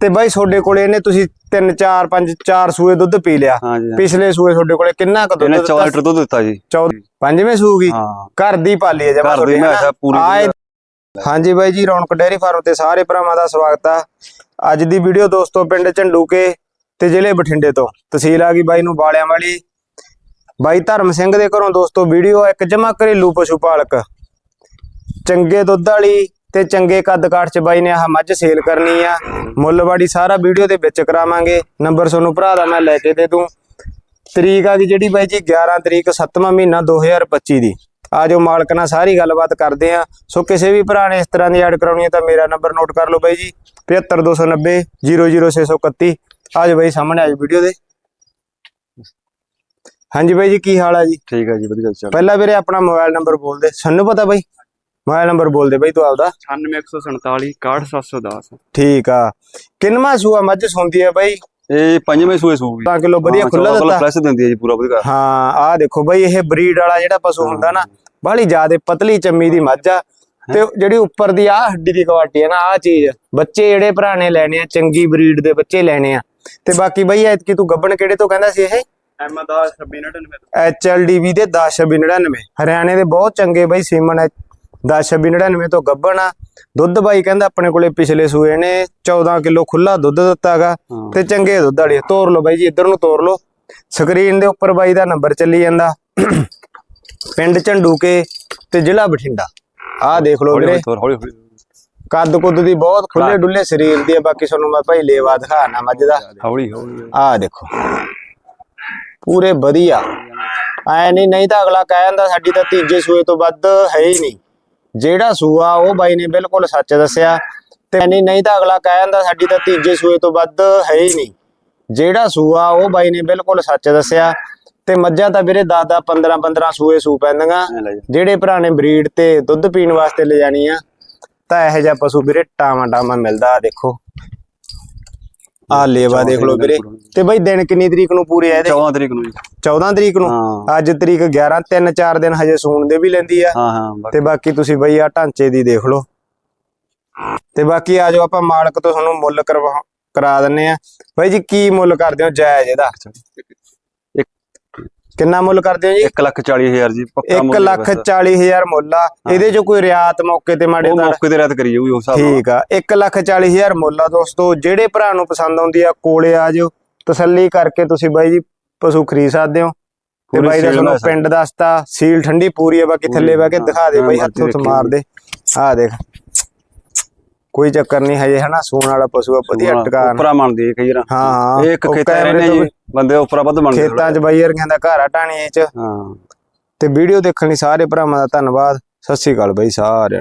ਤੇ ਬਾਈ ਤੁਹਾਡੇ ਕੋਲੇ ਇਹਨੇ ਤੁਸੀਂ 3 4 5 4 ਸੂਏ ਦੁੱਧ ਪੀ ਲਿਆ। ਹਾਂਜੀ ਪਿਛਲੇ ਸੂਏ ਤੁਹਾਡੇ ਕੋਲੇ ਕਿੰਨਾ ਕੁ ਦੁੱਧ ਇਹਨੇ ਦਿੱਤਾ? 14 ਲੀਟਰ ਦੁੱਧ ਦਿੱਤਾ ਜੀ। 14 ਪੰਜਵੇਂ ਸੂਗੀ ਹਾਂ। ਘਰ ਦੀ ਪਾਲੀ ਹੈ ਜਮਾ ਘਰ ਦੀ ਮੈਂ ਅੱਛਾ ਪੂਰੀ ਹਾਂਜੀ ਬਾਈ ਜੀ ਰੌਣਕ ਡੈਰੀ ਫਾਰਮ ਤੇ ਸਾਰੇ ਭਰਾਵਾਂ ਦਾ ਸਵਾਗਤ ਆ। ਅੱਜ ਦੀ ਵੀਡੀਓ ਦੋਸਤੋ ਪਿੰਡ ਝੰਡੂਕੇ ਤੇ ਜ਼ਿਲ੍ਹੇ ਬਠਿੰਡੇ ਤੋਂ। ਤਹਿਸੀਲ ਆ ਗਈ ਬਾਈ ਨੂੰ ਬਾਲਿਆਂ ਵਾਲੀ। ਬਾਈ ਧਰਮ ਸਿੰਘ ਦੇ ਘਰੋਂ ਦੋਸਤੋ ਵੀਡੀਓ ਇੱਕ ਜਮਾ ਘਰੇਲੂ ਪਸ਼ੂ ਪਾਲਕ। ਚੰਗੇ ਦੁੱਧ ਵਾਲੀ ਤੇ ਚੰਗੇ ਕੱਦ ਕਾਠ ਚ ਬਾਈ ਨੇ ਆਹ ਮੱਝ ਸੇਲ ਕਰਨੀ ਆ। ਮੁੱਲਵਾੜੀ ਸਾਰਾ ਵੀਡੀਓ ਦੇ ਵਿੱਚ ਕਰਾਵਾਂਗੇ। ਨੰਬਰ ਤੁਹਾਨੂੰ ਭਰਾ ਦਾ ਮੈਂ ਲੈ ਕੇ ਦੇ ਦੂੰ। ਤਰੀਕ ਆ ਗਈ ਜਿਹੜੀ ਬਾਈ ਜੀ 11 ਤਰੀਕ 7ਵਾਂ ਮਹੀਨਾ 2025 ਦੀ। ਆ ਜੋ ਮਾਲਕ ਨਾਲ ਸਾਰੀ ਗੱਲਬਾਤ ਕਰਦੇ ਆ। ਸੋ ਕਿਸੇ ਵੀ ਭਰਾ ਨੇ ਇਸ ਤਰ੍ਹਾਂ ਦੀ ਐਡ ਕਰਾਉਣੀ ਹੈ ਤਾਂ ਮੇਰਾ ਨੰਬਰ ਨੋਟ ਕਰ ਲਓ ਬਾਈ ਜੀ। 75290 00631 ਆਜੋ ਬਾਈ ਸਾਹਮਣੇ ਆਜੋ ਵੀਡੀਓ ਦੇ। ਹਾਂਜੀ ਬਾਈ ਜੀ ਕੀ ਹਾਲ ਆ ਜੀ? ਠੀਕ ਹੈ ਜੀ ਵਧੀਆ ਚੱਲ ਪਹਿਲਾਂ ਵੀਰੇ ਆਪਣਾ ਮੋਬਾਈਲ ਨੰਬਰ ਬੋਲ ਦੇ। ਸਾਨੂੰ ਪਤਾ ਬਾਈ? ਮੋਬਾਈਲ ਨੰਬਰ ਬੋਲ ਦੇ ਬਾਈ ਤੂੰ ਆਪਦਾ। 98147 61710 ਠੀਕ ਆ। ਕਿੰਨਵਾਂ ਸੂਆ ਮੱਝ ਸੁੰਦੀ ਹੈ ਬਾਈ? ਇਹ ਪੰਜਵੇਂ ਸੂਏ ਸੂਗੀ 10 ਕਿਲੋ ਵਧੀਆ ਖੁੱਲਾ ਦਿੱਤਾ। ਫਲੈਸ਼ ਦਿੰਦੀ ਹੈ ਜੀ ਪੂਰਾ ਵਧੀਆ। ਹਾਂ ਆਹ ਦੇਖੋ ਬਾਈ ਇਹ ਬਰੀਡ ਵਾਲਾ ਜਿਹੜਾ ਪਸ਼ੂ ਹੁੰਦਾ ਨਾ ਬਾਹਲੀ ਜ਼ਿਆਦੇ ਪਤਲੀ ਚੰਮੀ ਦੀ ਮੱਝ ਆ। ਤੇ ਜਿਹੜੀ ਉੱਪਰ ਦੀ ਆਹ ਹੱਡੀ ਦੀ ਕੁਆਲਿਟੀ ਹੈ ਨਾ ਆਹ ਚੀਜ਼ ਬੱਚੇ ਜਿਹੜੇ ਭਰਾ ਨੇ ਲੈਣੇ ਆ ਚੰਗੀ ਬਰੀਡ ਦੇ ਬੱਚੇ ਲੈਣੇ ਆ। ਤੇ ਬਾਕੀ ਬਾਈ ਐਤਕੀ ਤੂੰ ਗੱਬਣ ਕਿਹੜੇ ਤੋਂ ਕਹਿੰਦਾ ਸੀ ਇਹ? ਐਮ ਦਾ 2699 HLDV ਦੇ 1099 ਹਰਿਆਣੇ ਦੇ ਬਹੁਤ ਚੰਗੇ ਬਾਈ ਸੀਮਨ 1099 ਤੋਂ ਗੱਬਣ ਆ। ਦੁੱਧ ਬਾਈ ਕਹਿੰਦਾ ਆਪਣੇ ਕੋਲੇ ਪਿਛਲੇ ਸੂਏ ਨੇ 14 ਕਿਲੋ ਖੁੱਲਾ ਦੁੱਧ ਦਿੱਤਾਗਾ। ਤੇ ਚੰਗੇ ਦੁੱਧ ਵਾਲੀ ਤੋਰ ਲਓ ਬਾਈ ਜੀ ਇੱਧਰ ਨੂੰ ਤੋਰ ਲਓ। ਸਕਰੀਨ ਦੇ ਉੱਪਰ ਬਾਈ ਦਾ ਨੰਬਰ ਚੱਲੀ ਜਾਂਦਾ। ਪਿੰਡ ਝੰਡੂਕੇ ਤੇ ਜ਼ਿਲ੍ਹਾ ਬਠਿੰਡਾ। ਆਹ ਦੇਖ ਲਓ ਵੀਰੇ। ਕੱਦ ਕੁੱਦ ਦੀ ਬਹੁਤ ਖੁੱਲੇ ਡੁੱਲੇ ਸਰੀਰ ਦੀ ਆ ਬਾਕੀ ਤੁਹਾਨੂੰ ਮੈਂ ਭਾਈ ਲੇਵਾ ਦਿਖਾਣਾ ਮੱਝ ਦਾ। ਹੌਲੀ ਹੌਲੀ। ਆਹ ਦੇਖੋ। ਪੂਰੇ ਵਧੀਆ। ਐ ਨਹੀਂ ਨਹੀਂ ਤਾਂ ਅਗਲਾ ਕਹਿ ਜਾਂਦਾ ਸਾਡੀ ਤਾਂ ਤੀਜੇ ਸੂਏ ਤੋਂ ਵੱਧ ਹੈ ਹੀ ਨਹੀਂ। ਜਿਹੜਾ ਸੂਆ ਉਹ ਬਾਈ ਨੇ ਬਿਲਕੁਲ ਸੱਚ ਦੱਸਿਆ ਤੇ ਨਹੀਂ ਨਹੀਂ ਤਾਂ ਅਗਲਾ ਕਹਿ ਜਾਂਦਾ ਸਾਡੀ ਤਾਂ ਤੀਜੇ ਸੂਏ ਤੋਂ ਵੱਧ ਹੈ ਹੀ ਨਹੀਂ। ਜਿਹੜਾ ਸੂਆ ਉਹ ਬਾਈ ਨੇ ਬਿਲਕੁਲ ਸੱਚ ਦੱਸਿਆ ਤੇ ਮੱਝਾਂ ਤਾਂ ਵੀਰੇ 10 10 15 15 ਸੂਏ ਸੂ ਪੈਂਦੀਆਂ। ਜਿਹੜੇ ਭਰਾ ਨੇ ਬਰੀਡ ਤੇ ਦੁੱਧ ਪੀਣ ਵਾਸਤੇ ਲੈ ਜਾਣੀ ਆ ਤਾਂ ਇਹੋ ਜਿਹਾ ਪਸ਼ੂ ਵੀਰੇ ਟਾਵਾਂ ਟਾਵਾਂ ਮਿਲਦਾ ਦੇਖੋ। ਆ ਲੇਵਾ ਦੇਖ ਲਓ ਵੀਰੇ। ਤੇ ਬਈ ਦਿਨ ਕਿੰਨੀ ਤਰੀਕ ਨੂੰ ਪੂਰੇ ਆ ਇਹਦੇ? 14 ਤਰੀਕ ਨੂੰ ਜੀ। 14 ਤਰੀਕ ਨੂੰ? ਅੱਜ ਤਰੀਕ 11 3 4 ਦਿਨ ਹਜੇ ਸੂਣ ਦੇ ਵੀ ਲੈਂਦੀ ਆ। ਹਾਂ ਹਾਂ। ਤੇ ਬਾਕੀ ਤੁਸੀਂ ਬਈ ਆ ਢਾਂਚੇ ਦੀ ਦੇਖ ਲਓ। ਤੇ ਬਾਕੀ ਆ ਜਾਓ ਆਪਾਂ ਮਾਲਕ ਤੋਂ ਤੁਹਾਨੂੰ ਮੁੱਲ ਕਰਵਾ ਕਰਾ ਦਿੰਨੇ ਆ। ਬਾਈ ਜੀ ਕੀ ਮੁੱਲ ਕਰਦੇ ਹੋ? ਜਾਇਜ਼ ਇਹਦਾ। ਕਿੰਨਾ ਮੁੱਲ ਕਰਦੇ ਹੋ ਜੀ? ਇੱਕ ਲੱਖ ਚਾਲੀ ਹਜ਼ਾਰ ਜੀ ਪੱਕਾ 1 ਮੁੱਲ ਹੈ ਲੱਖ ਬਸ। 40 ਹਜ਼ਾਰ ਮੁੱਲ ਆ। ਇਹਦੇ ਚੋਂ ਕੋਈ ਰਿਆਤ ਮੌਕੇ ਤੇ ਮਾੜੇ ਦਾ ਮੌਕੇ ਤੇ ਰਾਤ ਕਰੀ ਜਾਊਗੀ ਉਸ ਹਿਸਾਬ ਨਾਲ। ਠੀਕ ਆ। 1 ਲੱਖ 40 ਹਜ਼ਾਰ ਮੁੱਲ ਆ ਦੋਸਤੋ। ਜਿਹੜੇ ਭਰਾ ਨੂੰ ਪਸੰਦ ਆਉਂਦੀ ਆ ਕੋਲੇ ਆ ਜਾਓ ਤਸੱਲੀ ਕਰਕੇ ਤੁਸੀਂ ਬਾਈ ਜੀ ਪਸ਼ੂ ਖਰੀਦ ਸਕਦੇ ਹੋ। ਤੇ ਬਾਈ ਦਾ ਤੁਹਾਨੂੰ। ਪਿੰਡ ਦੱਸਤਾ। ਸੀਲ ਠੰਡੀ ਪੂਰੀ ਆ ਬਾਕੀ ਥੱਲੇ ਬਹਿ ਕੇ ਦਿਖਾ ਦੇ ਬਾਈ ਹੱਥ ਮਾਰ ਦੇ। ਆ ਦੇਖ। ਕੋਈ ਚੱਕਰ ਨਹੀਂ ਹਜੇ ਹਨਾ? ਸੂਣ ਵਾਲਾ ਪਸ਼ੂ ਆ ਵਧੀਆ ਟਿਕਾਣ। ਉਪਰਾ ਮੰਨਦੀ ਹੈ ਕਈ ਹਾਂ ਹਾਂ। ਇਹ ਇੱਕ ਖੇਤਾਂ ਰਹਿੰਦੇ ਜੀ। ਬੰਦੇ ਉਪਰਾ ਵੱਧ ਮੰਨਦੇ ਖੇਤਾਂ 'ਚ ਬਾਈ ਵਰਗਿਆਂ ਦਾ ਘਰ ਆ ਟਾਣੀਏ 'ਚ। ਹਾਂ। ਤੇ ਵੀਡੀਓ ਦੇਖਣ ਲਈ ਸਾਰੇ ਭਰਾਵਾਂ ਦਾ ਧੰਨਵਾਦ। ਸਤਿ ਸ਼੍ਰੀ ਅਕਾਲ ਬਾਈ ਸਾਰਿਆਂ